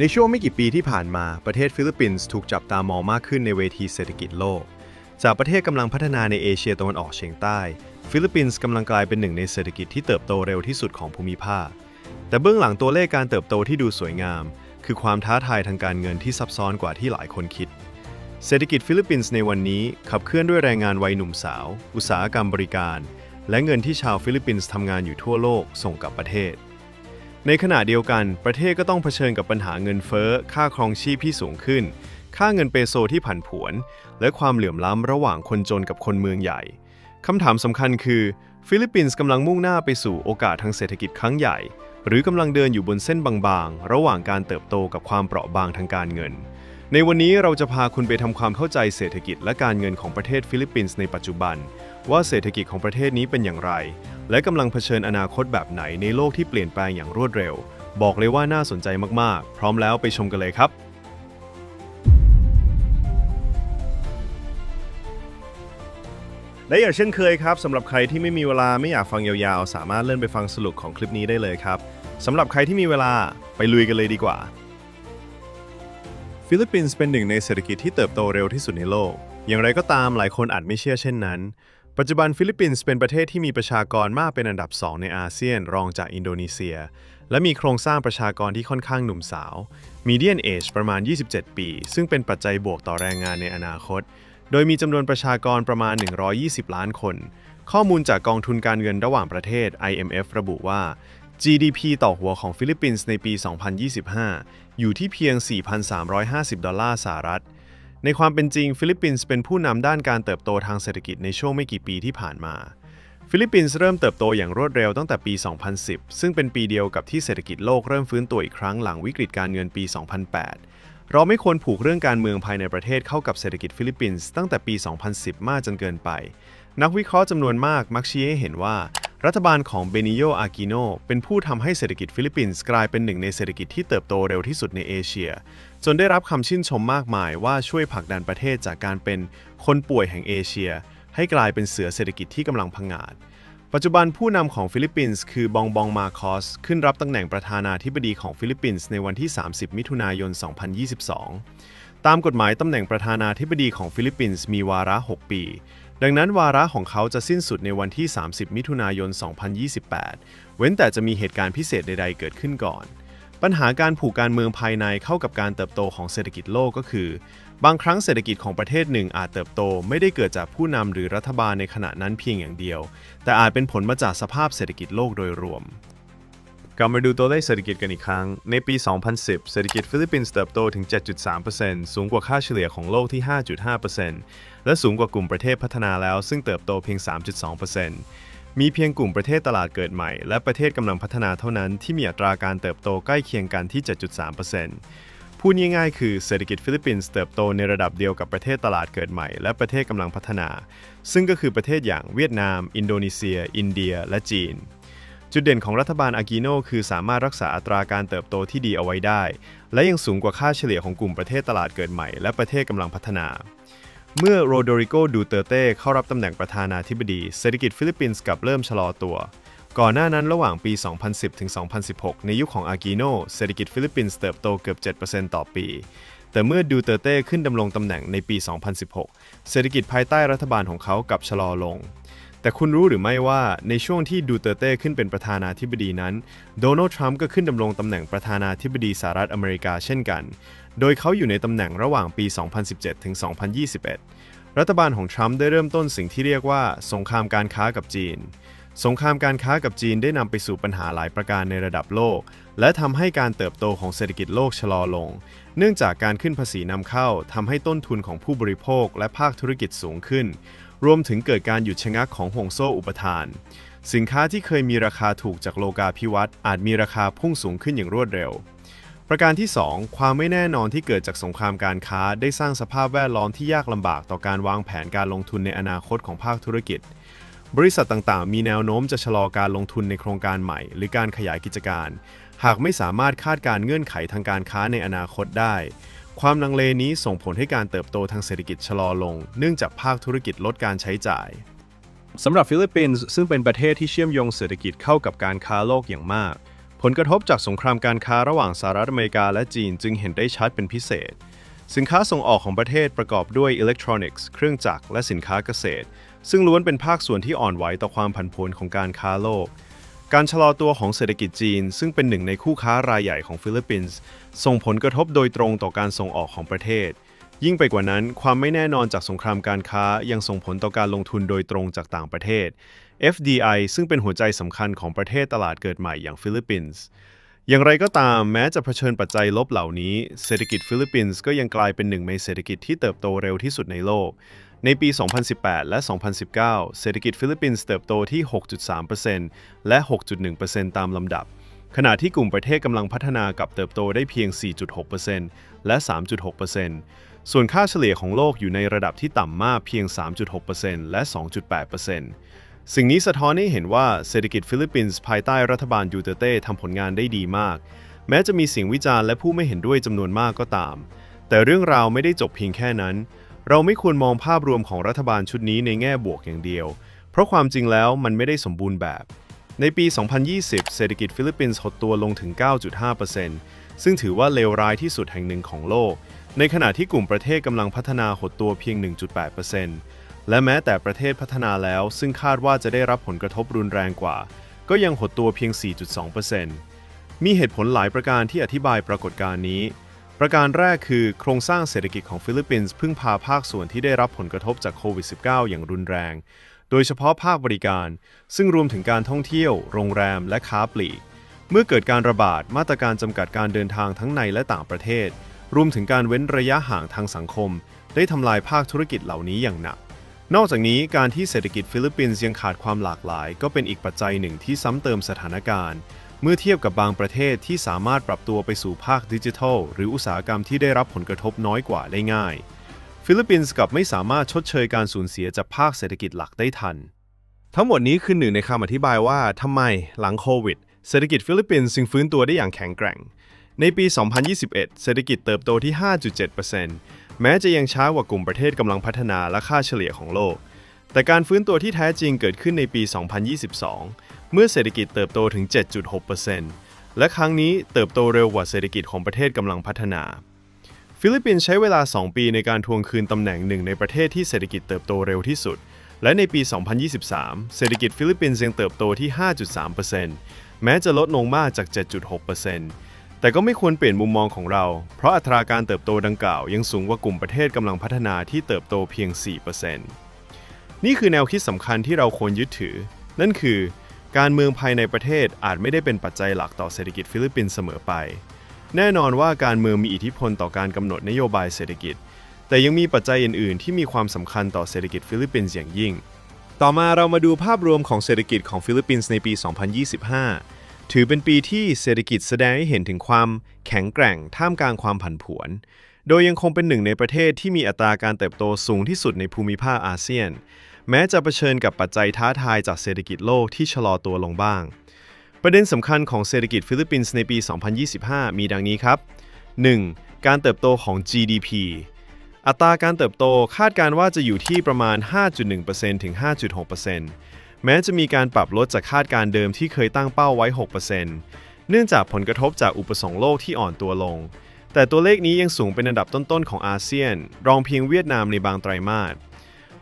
ในช่วงไม่กี่ปีที่ผ่านมาประเทศฟิลิปปินส์ถูกจับตามองมากขึ้นในเวทีเศรษฐกิจโลก จากประเทศกำลังพัฒนาในเอเชียตะวันออกเฉียงใต้ ฟิลิปปินส์กำลังกลายเป็นหนึ่งในเศรษฐกิจที่เติบโตเร็วที่สุดของภูมิภาค แต่เบื้องหลังตัวเลขการเติบโตที่ดูสวยงาม คือความท้าทายทางการเงินที่ซับซ้อนกว่าที่หลายคนคิด เศรษฐกิจฟิลิปปินส์ในวันนี้ขับเคลื่อนด้วยแรงงานวัยหนุ่มสาว อุตสาหกรรมบริการ และเงินที่ชาวฟิลิปปินส์ทำงานอยู่ทั่วโลกส่งกลับประเทศ ในขณะเดียวกัน ประเทศก็ต้องเผชิญกับปัญหาเงินเฟ้อ ค่าครองชีพที่สูงขึ้น ค่าเงินเปโซที่ผันผวน และความเหลื่อมล้ำระหว่างคนจนกับคนเมืองใหญ่คำถามสำคัญคือ ฟิลิปปินส์กำลังมุ่งหน้าไปสู่โอกาสทางเศรษฐกิจครั้งใหญ่ หรือกำลังเดินอยู่บนเส้นบางๆ ระหว่างการเติบโตกับความเปราะบางทางการเงิน ในวันนี้เราจะพาคุณไปทำความเข้าใจเศรษฐกิจและการเงินของประเทศฟิลิปปินส์ในปัจจุบัน ว่าเศรษฐกิจของประเทศนี้เป็นอย่างไร และกำลังเผชิญอนาคตแบบไหนในโลกที่เปลี่ยนแปลงอย่างรวดเร็ว บอกเลยว่าน่าสนใจมากๆ พร้อมแล้วไปชมกันเลยครับ และอย่างเช่นเคยครับสำหรับใครที่ไม่มีเวลาไม่อยากฟังยาวๆ สามารถเลื่อนไปฟังสรุปของคลิปนี้ได้เลยครับสำหรับใครที่มีเวลาไปลุยกันเลยดีกว่า ฟิลิปปินส์เป็นหนึ่งในเศรษฐกิจที่เติบโตเร็วที่สุดในโลก อย่างไรก็ตามหลายคนอาจไม่เชื่อเช่นนั้น ปัจจุบันฟิลิปปินส์เป็นประเทศที่มีประชากรมากเป็นอันดับ 2 ในอาเซียน รองจากอินโดนีเซีย และมีโครงสร้างประชากรที่ค่อนข้างหนุ่มสาว median age ประมาณ 27 ปี ซึ่งเป็นปัจจัยบวกต่อแรงงานในอนาคต โดยมีจำนวนประชากรประมาณ 120 ล้านคน ข้อมูลจากกองทุนการเงินระหว่างประเทศ IMF ระบุว่า GDP ต่อหัวของฟิลิปปินส์ในปี 2025 อยู่ที่เพียง 4,350 ดอลลาร์สหรัฐ ในความเป็นจริงฟิลิปปินส์เป็นผู้นำด้านการเติบโตทางเศรษฐกิจในช่วงไม่กี่ปีที่ผ่านมา ฟิลิปปินส์เริ่มเติบโตอย่างรวดเร็วตั้งแต่ปี 2010 ซึ่งเป็นปีเดียวกับที่เศรษฐกิจโลกเริ่มฟื้นตัวอีกครั้งหลังวิกฤตการเงินปี 2008 เราไม่ควรผูกเรื่องการเมืองภายในประเทศเข้ากับเศรษฐกิจฟิลิปปินส์ตั้งแต่ปี 2010 มากจนเกินไป นักวิเคราะห์จำนวนมากมักชี้ให้เห็นว่า รัฐบาลของเบนิโย อากิโนเป็นผู้ทำให้เศรษฐกิจฟิลิปปินส์กลายเป็นหนึ่งในเศรษฐกิจที่เติบโตเร็วที่สุดในเอเชีย จนได้รับคำชื่นชมมากมายว่าช่วยผลักดันประเทศจากการเป็นคนป่วยแห่งเอเชีย ให้กลายเป็นเสือเศรษฐกิจที่กำลังพังงาด ปัจจุบันผู้นำของฟิลิปปินส์คือบองบองมาคอส ขึ้นรับตำแหน่งประธานาธิบดีของฟิลิปปินส์ในวันที่ 30 มิถุนายน 2022 ตามกฎหมายตำแหน่งประธานาธิบดีของฟิลิปปินส์มีวาระ 6 ปี ดังนั้นวาระของเขาจะสิ้นสุดในวันที่ 30 มิถุนายน 2028 เว้นแต่จะมีเหตุการณ์พิเศษใด ๆ เกิดขึ้นก่อน ปัญหาการผูกการเมืองภายในเข้ากับการเติบโตของเศรษฐกิจโลกก็คือ บางครั้งเศรษฐกิจของประเทศหนึ่งอาจเติบโตไม่ได้เกิดจากผู้นำหรือรัฐบาลในขณะนั้นเพียงอย่างเดียว แต่อาจเป็นผลมาจากสภาพเศรษฐกิจโลกโดยรวม กลับมาดูตัวเลขเศรษฐกิจกันอีกครั้ง ในปี 2010 เศรษฐกิจฟิลิปปินส์เติบโตถึง 7.3%สูงกว่าค่าเฉลี่ยของโลกที่ 5.5%และสูงกว่ากลุ่มประเทศพัฒนาแล้ว ซึ่งเติบโตเพียง 3.2%มีเพียงกลุ่มประเทศตลาดเกิดใหม่ และประเทศกำลังพัฒนาเท่านั้นที่มีอัตราการเติบโตใกล้เคียงกันที่ 7.3%พูดง่ายๆคือเศรษฐกิจฟิลิปปินส์เติบโตในระดับเดียวกับประเทศตลาดเกิดใหม่ และประเทศกำลังพัฒนา ซึ่งก็คือประเทศอย่างเวียดนาม อินโดนีเซีย อินเดีย และจีน จุดเด่นของรัฐบาลอากิโนคือสามารถรักษาอัตราการเติบโตที่ดีเอาไว้ได้ และยังสูงกว่าค่าเฉลี่ยของกลุ่มประเทศตลาดเกิดใหม่ และประเทศกำลังพัฒนา เมื่อโรโดริโกดูเตเต้เข้ารับตำแหน่งประธานาธิบดีเศรษฐกิจฟิลิปปินส์กลับเริ่มชะลอตัว ก่อนหน้านั้นระหว่างปี 2010 ถึง 2016 ในยุคขของอากิโนเศรษฐกิจฟิลิปปินส์เติบโตเกือบ 7%ต่อปีแต่เมื่อดูเตเต้ขึ้นดำรงตำแหน่งในปี 2016 เศรษฐกิจภายใต้รัฐบาลของเขากลับชะลอลง แต่คุณรู้หรือไม่ว่าในช่วงที่ดูเตเต้ขึ้นเป็นประธานาธิบดีนั้น โดนัลด์ทรัมป์ก็ขึ้นดำรงตำแหน่งประธานาธิบดีสหรัฐอเมริกาเช่นกัน โดยเขาอยู่ในตำแหน่งระหว่างปี 2017 ถึง 2021 รัฐบาลของทรัมป์ได้เริ่มต้นสิ่งที่เรียกว่า สงครามการค้ากับจีน สงครามการค้ากับจีนได้นำไปสู่ปัญหาหลายประการในระดับโลก และทำให้การเติบโตของเศรษฐกิจโลกชะลอลง เนื่องจากการขึ้นภาษีนำเข้าทำให้ต้นทุนของผู้บริโภคและภาคธุรกิจสูงขึ้น รวมถึงเกิดการหยุดชะงักของห่วงโซ่อุปทาน สินค้าที่เคยมีราคาถูกจากโลกาภิวัตน์อาจมีราคาพุ่งสูงขึ้นอย่างรวดเร็ว ประการที่ 2 ความไม่แน่นอนที่เกิดจากสงครามการค้า ได้สร้างสภาพแวดล้อมที่ยากลำบากต่อการวางแผนการลงทุนในอนาคตของภาคธุรกิจ บริษัทต่างๆ มีแนวโน้มจะชะลอการลงทุนในโครงการใหม่ หรือการขยายกิจการ หากไม่สามารถคาดการเงื่อนไขทางการค้าในอนาคตได้ ความลังเลนี้ส่งผลให้การเติบโตทางเศรษฐกิจชะลอลง เนื่องจากภาคธุรกิจลดการใช้จ่ายสำหรับฟิลิปปินส์ซึ่งเป็นประเทศที่เชื่อมโยงเศรษฐกิจเข้ากับการค้าโลกอย่างมาก ผลกระทบจากสงครามการค้าระหว่างสหรัฐอเมริกาและจีนจึงเห็นได้ชัดเป็นพิเศษ สินค้าส่งออกของประเทศประกอบด้วยอิเล็กทรอนิกส์ เครื่องจักรและสินค้าเกษตร ซึ่งล้วนเป็นภาคส่วนที่อ่อนไหวต่อความผันผวนของการค้าโลก การชะลอตัวของเศรษฐกิจจีน ซึ่งเป็นหนึ่งในคู่ค้ารายใหญ่ของฟิลิปปินส์ส่งผลกระทบโดยตรงต่อการส่งออกของประเทศ ยิ่งไปกว่านั้น ความไม่แน่นอนจากสงครามการค้ายังส่งผลต่อการลงทุนโดยตรงจากต่างประเทศ FDI ซึ่งเป็นหัวใจสำคัญของประเทศตลาดเกิดใหม่อย่างฟิลิปปินส์อย่างไรก็ตามแม้จะเผชิญปัจจัยลบเหล่านี้ เศรษฐกิจฟิลิปปินส์ก็ยังกลายเป็นหนึ่งในเศรษฐกิจที่เติบโตเร็วที่สุดในโลก ในปี 2018 และ 2019 เศรษฐกิจฟิลิปปินส์เติบโตที่ 6.3%และ 6.1%ตามลำดับ ขณะที่กลุ่มประเทศกำลังพัฒนากับเติบโตได้เพียง 4.6%และ 3.6%ส่วนค่าเฉลี่ยของโลกอยู่ในระดับที่ต่ำมากเพียง 3.6%และ 2.8%สิ่งนี้สะท้อนให้เห็นว่าเศรษฐกิจฟิลิปปินส์ภายใต้รัฐบาลยูเตเต้ทำผลงานได้ดีมาก แม้จะมีเสียงวิจารณ์และผู้ไม่เห็นด้วยจำนวนมากก็ตาม แต่เรื่องราวไม่ได้จบเพียงแค่นั้น เราไม่ควรมองภาพรวมของรัฐบาลชุดนี้ในแง่บวกอย่างเดียว เพราะความจริงแล้วมันไม่ได้สมบูรณ์แบบ ในปี 2020 เศรษฐกิจฟิลิปปินส์หดตัวลงถึง 9.5%ซึ่งถือว่าเลวร้ายที่สุดแห่งหนึ่งของโลก ในขณะที่กลุ่มประเทศกำลังพัฒนาหดตัวเพียง 1.8%และแม้แต่ประเทศพัฒนาแล้ว ซึ่งคาดว่าจะได้รับผลกระทบรุนแรงกว่า ก็ยังหดตัวเพียง 4.2%มีเหตุผลหลายประการที่อธิบายปรากฏการณ์นี้ ประการแรกคือโครงสร้างเศรษฐกิจของฟิลิปปินส์พึ่งพาภาคส่วนที่ได้รับผลกระทบจากโควิด -19 อย่างรุนแรง โดยเฉพาะภาคบริการ ซึ่งรวมถึงการท่องเที่ยว โรงแรม และค้าปลีก เมื่อเกิดการระบาดมาตรการจำกัดการเดินทางทั้งในและต่างประเทศ รวมถึงการเว้นระยะห่างทางสังคม ได้ทำลายภาคธุรกิจเหล่านี้อย่างหนัก นอกจากนี้การที่เศรษฐกิจฟิลิปปินส์ยังขาดความหลากหลาย ก็เป็นอีกปัจจัยหนึ่งที่ซ้ำเติมสถานการณ์ มื่อเทียบกับบางประเทศที่สามารถปรับตัวไปสู่ภาคดิจิทัล หรืออุตสาหกรรมที่ได้รับผลกระทบน้อยกว่าได้ง่าย ฟิลิปปินส์กลับไม่สามารถชดเชยการสูญเสียจากภาคเศรษฐกิจหลักได้ทัน ทั้งหมดนี้คือหนึ่งในคำอธิบายว่าทำไมหลังโควิด เศรษฐกิจฟิลิปปินส์จึงฟื้นตัวได้อย่างแข็งแกร่ง ในปี 2021 เศรษฐกิจเติบโตที่ 5.7%แม้จะยังช้ากว่ากลุ่มประเทศกำลังพัฒนาและค่าเฉลี่ยของโลก แต่การฟื้นตัวที่แท้จริงเกิดขึ้นในปี 2022 เมื่อเศรษฐกิจเติบโตถึง 7.6%และครั้งนี้เติบโตเร็วกว่าเศรษฐกิจของประเทศกำลังพัฒนา ฟิลิปปินส์ใช้เวลา 2 ปีในการทวงคืนตำแหน่งหนึ่งในประเทศที่เศรษฐกิจเติบโตเร็วที่สุด และในปี 2023 เศรษฐกิจฟิลิปปินส์ยังเติบโตที่ 5.3%แม้จะลดลงมากจาก 7.6%แต่ก็ไม่ควรเปลี่ยนมุมมองของเรา เพราะอัตราการเติบโตดังกล่าวยังสูงกว่ากลุ่มประเทศกำลังพัฒนาที่เติบโตเพียง 4%นี่คือแนวคิดสำคัญที่เราควรยึดถือ นั่นคือ การเมืองภายในประเทศอาจไม่ได้เป็นปัจจัยหลักต่อเศรษฐกิจฟิลิปปินส์เสมอไป แน่นอนว่าการเมืองมีอิทธิพลต่อการกำหนดนโยบายเศรษฐกิจ แต่ยังมีปัจจัยอื่น ๆ ที่มีความสำคัญต่อเศรษฐกิจฟิลิปปินส์อย่างยิ่ง ต่อมาเรามาดูภาพรวมของเศรษฐกิจของฟิลิปปินส์ในปี 2025 ถือเป็นปีที่เศรษฐกิจแสดงให้เห็นถึงความแข็งแกร่งท่ามกลางความผันผวน โดยยังคงเป็นหนึ่งในประเทศที่มีอัตราการเติบโตสูงที่สุดในภูมิภาคอาเซียน แม้จะเผชิญกับปัจจัยท้าทายจากเศรษฐกิจโลกที่ชะลอตัวลงบ้าง ประเด็นสำคัญของเศรษฐกิจฟิลิปปินส์ในปี 2025 มีดังนี้ครับ 1. การเติบโตของ GDP อัตราการเติบโตคาดการว่าจะอยู่ที่ประมาณ 5.1%ถึง 5.6%แม้จะมีการปรับลดจากคาดการเดิมที่เคยตั้งเป้าไว้ 6%เนื่องจากผลกระทบจากอุปสงค์โลกที่อ่อนตัวลง แต่ตัวเลขนี้ยังสูงเป็นอันดับต้นๆของอาเซียน รองเพียงเวียดนามในบางไตรมาส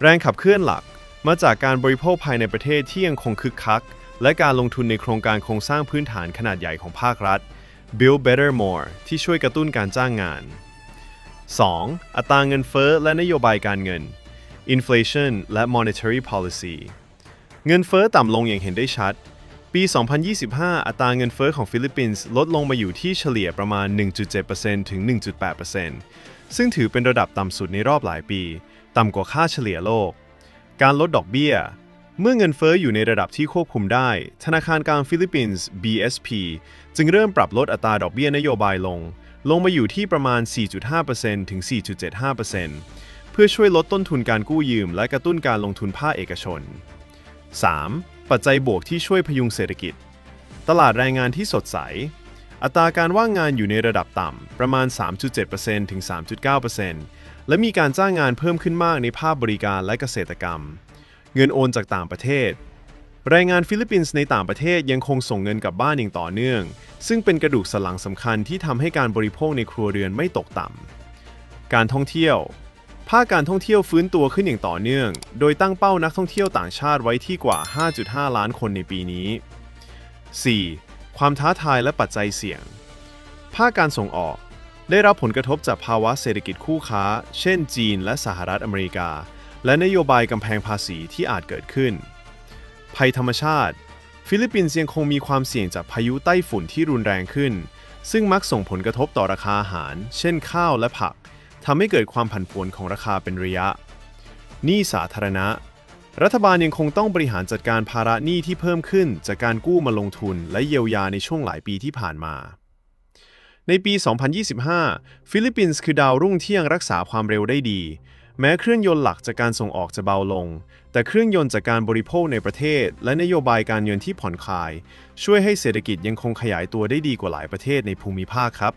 แรงขับเคลื่อนหลักมาจากการบริโภคภายในประเทศที่ยังคงคึกคัก และการลงทุนในโครงการโครงสร้างพื้นฐานขนาดใหญ่ของภาครัฐ Build Better More ที่ช่วยกระตุ้นการจ้างงาน 2. อัตราเงินเฟ้อและนโยบายการเงิน Inflation และ Monetary Policy เงินเฟ้อต่ำลงอย่างเห็นได้ชัด ปี 2025 อัตราเงินเฟ้อของฟิลิปปินส์ลดลงมาอยู่ที่เฉลี่ยประมาณ 1.7%ถึง 1.8%ซึ่งถือเป็นระดับต่ำสุดในรอบหลายปี ต่ำกว่าค่าเฉลี่ยโลก การลดดอกเบี้ย เมื่อเงินเฟ้ออยู่ในระดับที่ควบคุมได้ ธนาคารกลางฟิลิปปินส์ BSP จึงเริ่มปรับลดอัตราดอกเบี้ยนโยบายลง ลงมาอยู่ที่ประมาณ 4.5%ถึง 4.75%เพื่อช่วยลดต้นทุนการกู้ยืม และกระตุ้นการลงทุนภาคเอกชน 3. ปัจจัยบวกที่ช่วยพยุงเศรษฐกิจ ตลาดแรงงานที่สดใส อัตราการว่างงานอยู่ในระดับต่ำ ประมาณ 3.7%ถึง 3.9% และมีการจ้างงานเพิ่มขึ้นมากในภาคบริการและเกษตรกรรม เงินโอนจากต่างประเทศรายงานฟิลิปปินส์ในต่างประเทศยังคงส่งเงินกลับบ้านอย่างต่อเนื่อง ซึ่งเป็นกระดูกสันหลังสำคัญที่ทำให้การบริโภคในครัวเรือนไม่ตกต่ำ การท่องเที่ยว ภาคการท่องเที่ยวฟื้นตัวขึ้นอย่างต่อเนื่อง โดยตั้งเป้านักท่องเที่ยวต่างชาติไว้ที่กว่า 5.5 ล้านคนในปีนี้ 4. ความท้าทายและปัจจัยเสี่ยง ภาคการส่งออก ได้รับผลกระทบจากภาวะเศรษฐกิจคู่ค้า เช่น จีนและสหรัฐอเมริกา และนโยบายกำแพงภาษีที่อาจเกิดขึ้น ภัยธรรมชาติ ฟิลิปปินส์ยังคงมีความเสี่ยงจากพายุไต้ฝุ่นที่รุนแรงขึ้น ซึ่งมักส่งผลกระทบต่อราคาอาหาร เช่นข้าวและผักทำให้เกิดความผันผวนของราคาเป็นระยะหนี้สาธารณะ รัฐบาลยังคงต้องบริหารจัดการภาระหนี้ที่เพิ่มขึ้นจากการกู้มาลงทุนและเยียวยาในช่วงหลายปีที่ผ่านมา ในปี 2025 ฟิลิปปินส์คือดาวรุ่งที่ยังรักษาความเร็วได้ดี แม้เครื่องยนต์หลักจากการส่งออกจะเบาลง แต่เครื่องยนต์จากการบริโภคในประเทศ และนโยบายการเงินที่ผ่อนคลาย ช่วยให้เศรษฐกิจยังคงขยายตัวได้ดีกว่าหลายประเทศในภูมิภาคครับ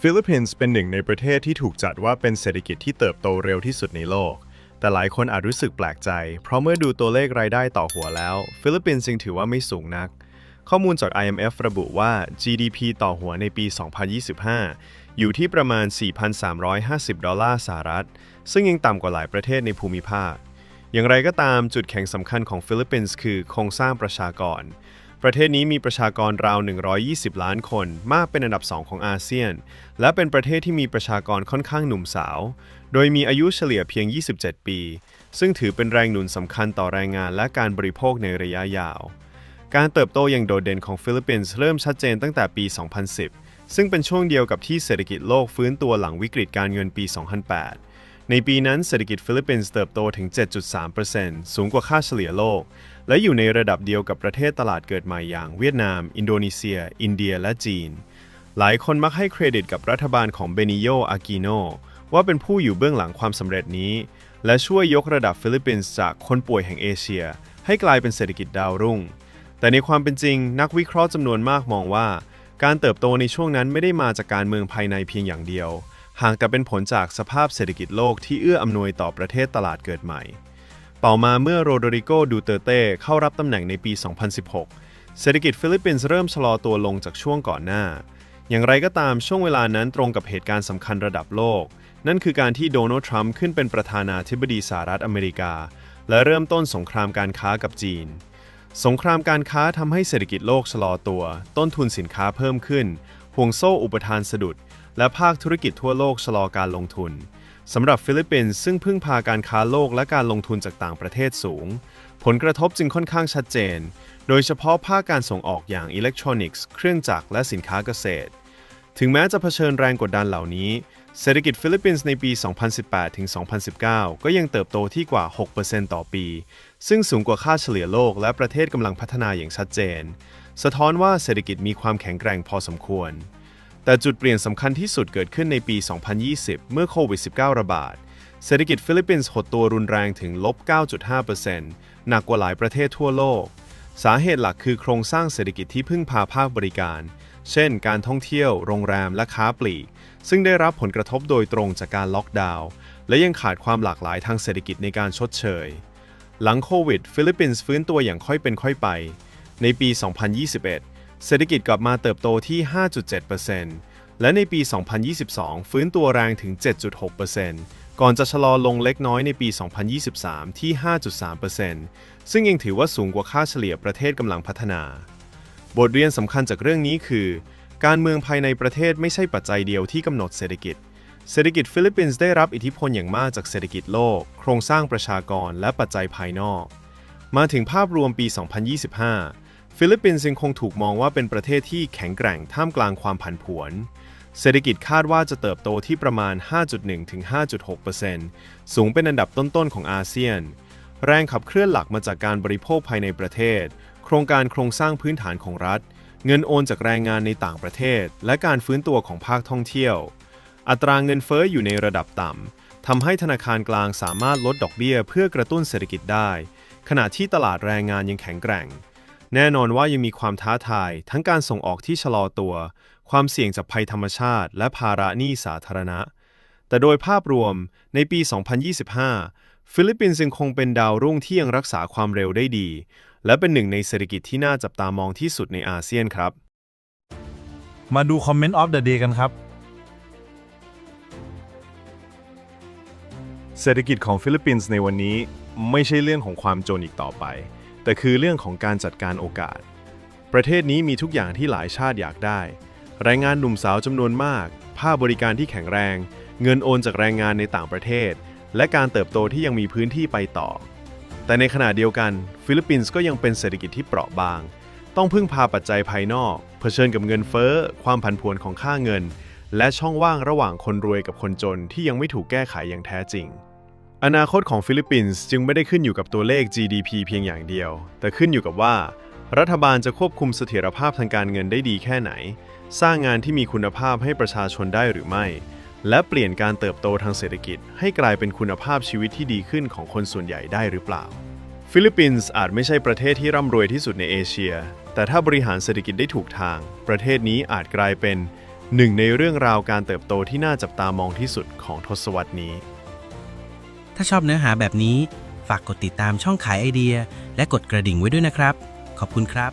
ฟิลิปปินส์เป็นหนึ่งในประเทศที่ถูกจัดว่าเป็นเศรษฐกิจที่เติบโตเร็วที่สุดในโลก แต่หลายคนอาจรู้สึกแปลกใจ เพราะเมื่อดูตัวเลขรายได้ต่อหัวแล้ว ฟิลิปปินส์จึงถือว่าไม่สูงนัก ข้อมูลจาก IMF ระบุว่า GDP ต่อหัวในปี 2025 อยู่ที่ประมาณ 4,350 ดอลลาร์สหรัฐ ซึ่งยังต่ำกว่าหลายประเทศในภูมิภาค อย่างไรก็ตามจุดแข็งสำคัญของฟิลิปปินส์คือโครงสร้างประชากร ประเทศนี้มีประชากรราว 120 ล้านคน มากเป็นอันดับ2ของอาเซียน และเป็นประเทศที่มีประชากรค่อนข้างหนุ่มสาว โดยมีอายุเฉลี่ยเพียง 27 ปี ซึ่งถือเป็นแรงหนุนสำคัญต่อแรงงานและการบริโภคในระยะยาว การเติบโตอย่างโดดเด่นของฟิลิปปินส์เริ่มชัดเจนตั้งแต่ปี 2010 ซึ่งเป็นช่วงเดียวกับที่เศรษฐกิจโลกฟื้นตัวหลังวิกฤตการเงินปี 2008ในปีนั้นเศรษฐกิจฟิลิปปินส์เติบโตถึง 7.3%สูงกว่าค่าเฉลี่ยโลก และอยู่ในระดับเดียวกับประเทศตลาดเกิดใหม่อย่างเวียดนาม อินโดนีเซีย อินเดีย และจีน หลายคนมักให้เครดิตกับรัฐบาลของเบนิโย อากิโน ว่าเป็นผู้อยู่เบื้องหลังความสำเร็จนี้ และช่วยยกระดับฟิลิปปินส์จากคนป่วยแห่งเอเชีย ให้กลายเป็นเศรษฐกิจดาวรุ่ง แต่ในความเป็นจริง นักวิเคราะห์จำนวนมากมองว่า การเติบโตในช่วงนั้นไม่ได้มาจากการเมืองภายในเพียงอย่างเดียว หากแต่เป็นผลจากสภาพเศรษฐกิจโลกที่เอื้ออำนวยต่อประเทศตลาดเกิดใหม่ต่อมาเมื่อโรโดริโกดูเตเต้เข้ารับตำแหน่งในปี 2016 เศรษฐกิจฟิลิปปินส์เริ่มชะลอตัวลงจากช่วงก่อนหน้า อย่างไรก็ตามช่วงเวลานั้นตรงกับเหตุการณ์สำคัญระดับโลก นั่นคือการที่โดนัลด์ทรัมป์ขึ้นเป็นประธานาธิบดีสหรัฐอเมริกา และเริ่มต้นสงครามการค้ากับจีน สงครามการค้าทำให้เศรษฐกิจโลกชะลอตัว ต้นทุนสินค้าเพิ่มขึ้น ห่วงโซ่อุปทานสะดุด และภาคธุรกิจทั่วโลกชะลอการลงทุนสำหรับฟิลิปปินส์ซึ่งพึ่งพาการค้าโลกและการลงทุนจากต่างประเทศสูง ผลกระทบจึงค่อนข้างชัดเจน โดยเฉพาะภาคการส่งออกอย่างอิเล็กทรอนิกส์ เครื่องจักรและสินค้าเกษตร ถึงแม้จะเผชิญแรงกดดันเหล่านี้ เศรษฐกิจฟิลิปปินส์ในปี 2018 ถึง 2019 ก็ยังเติบโตที่กว่า 6%ต่อปี ซึ่งสูงกว่าค่าเฉลี่ยโลกและประเทศกำลังพัฒนาอย่างชัดเจน สะท้อนว่าเศรษฐกิจมีความแข็งแกร่งพอสมควร แต่จุดเปลี่ยนสำคัญที่สุดเกิดขึ้นในปี 2020 เมื่อโควิด -19 ระบาด เศรษฐกิจฟิลิปปินส์หดตัวรุนแรงถึงลบ 9.5%หนักกว่าหลายประเทศทั่วโลก สาเหตุหลักคือโครงสร้างเศรษฐกิจที่พึ่งพาภาคบริการ เช่น การท่องเที่ยว โรงแรม และค้าปลีก ซึ่งได้รับผลกระทบโดยตรงจากการล็อกดาวน์และยังขาดความหลากหลายทางเศรษฐกิจในการชดเชย หลังโควิด ฟิลิปปินส์ฟื้นตัวอย่างค่อยเป็นค่อยไป ในปี 2021 เศรษฐกิจกลับมาเติบโตที่ 5.7%และในปี 2022 ฟื้นตัวแรงถึง 7.6%ก่อนจะชะลอลงเล็กน้อยในปี 2023 ที่ 5.3%ซึ่งยังถือว่าสูงกว่าค่าเฉลี่ยประเทศกำลังพัฒนา บทเรียนสำคัญจากเรื่องนี้คือ การเมืองภายในประเทศไม่ใช่ปัจจัยเดียวที่กำหนดเศรษฐกิจ เศรษฐกิจฟิลิปปินส์ได้รับอิทธิพลอย่างมากจากเศรษฐกิจโลก โครงสร้างประชากรและปัจจัยภายนอก มาถึงภาพรวมปี 2025 ฟิลิปปินส์ยังคงถูกมองว่าเป็นประเทศที่แข็งแกร่งท่ามกลางความผันผวน เศรษฐกิจคาดว่าจะเติบโตที่ประมาณ 5.1 ถึง 5.6%สูงเป็นอันดับต้นๆของอาเซียน แรงขับเคลื่อนหลักมาจากการบริโภคภายในประเทศ โครงการโครงสร้างพื้นฐานของรัฐ เงินโอนจากแรงงานในต่างประเทศ และการฟื้นตัวของภาคท่องเที่ยว อัตราเงินเฟ้ออยู่ในระดับต่ำทำให้ธนาคารกลางสามารถลดดอกเบี้ยเพื่อกระตุ้นเศรษฐกิจได้ ขณะที่ตลาดแรงงานยังแข็งแกร่ง แน่นอนว่ายังมีความท้าทาย ทั้งการส่งออกที่ชะลอตัว ความเสี่ยงจากภัยธรรมชาติ และภาระหนี้สาธารณะ แต่โดยภาพรวมในปี 2025 ฟิลิปปินส์ยังคงเป็นดาวรุ่งที่ยังรักษาความเร็วได้ดี และเป็นหนึ่งในเศรษฐกิจที่น่าจับตามองที่สุดในอาเซียนครับ มาดูคอมเมนต์ออฟเดอะเดย์กันครับ เศรษฐกิจของฟิลิปปินส์ในวันนี้ไม่ใช่เรื่องของความจนอีกต่อไป แต่คือเรื่องของการจัดการโอกาส ประเทศนี้มีทุกอย่างที่หลายชาติอยากได้ แรงงานหนุ่มสาวจำนวนมาก ภาคบริการที่แข็งแรง เงินโอนจากแรงงานในต่างประเทศ และการเติบโตที่ยังมีพื้นที่ไปต่อ แต่ในขณะเดียวกัน ฟิลิปปินส์ก็ยังเป็นเศรษฐกิจที่เปราะบาง ต้องพึ่งพาปัจจัยภายนอก เผชิญกับเงินเฟ้อ ความผันผวนของค่าเงิน และช่องว่างระหว่างคนรวยกับคนจนที่ยังไม่ถูกแก้ไขอย่างแท้จริง อนาคตของฟิลิปปินส์จึงไม่ได้ขึ้นอยู่กับตัวเลข GDP เพียงอย่างเดียว แต่ขึ้นอยู่กับว่า รัฐบาลจะควบคุมเสถียรภาพทางการเงินได้ดีแค่ไหน สร้างงานที่มีคุณภาพให้ประชาชนได้หรือไม่ และเปลี่ยนการเติบโตทางเศรษฐกิจ ให้กลายเป็นคุณภาพชีวิตที่ดีขึ้นของคนส่วนใหญ่ได้หรือเปล่า ฟิลิปปินส์อาจไม่ใช่ประเทศที่ร่ำรวยที่สุดในเอเชีย แต่ถ้าบริหารเศรษฐกิจได้ถูกทาง ประเทศนี้อาจกลายเป็นหนึ่งในเรื่องราวการเติบโตที่น่าจับตามองที่สุดของทศวรรษนี้ ถ้าชอบเนื้อหาแบบนี้ ฝากกดติดตามช่องขายไอเดีย และกดกระดิ่งไว้ด้วยนะครับ ขอบคุณครับ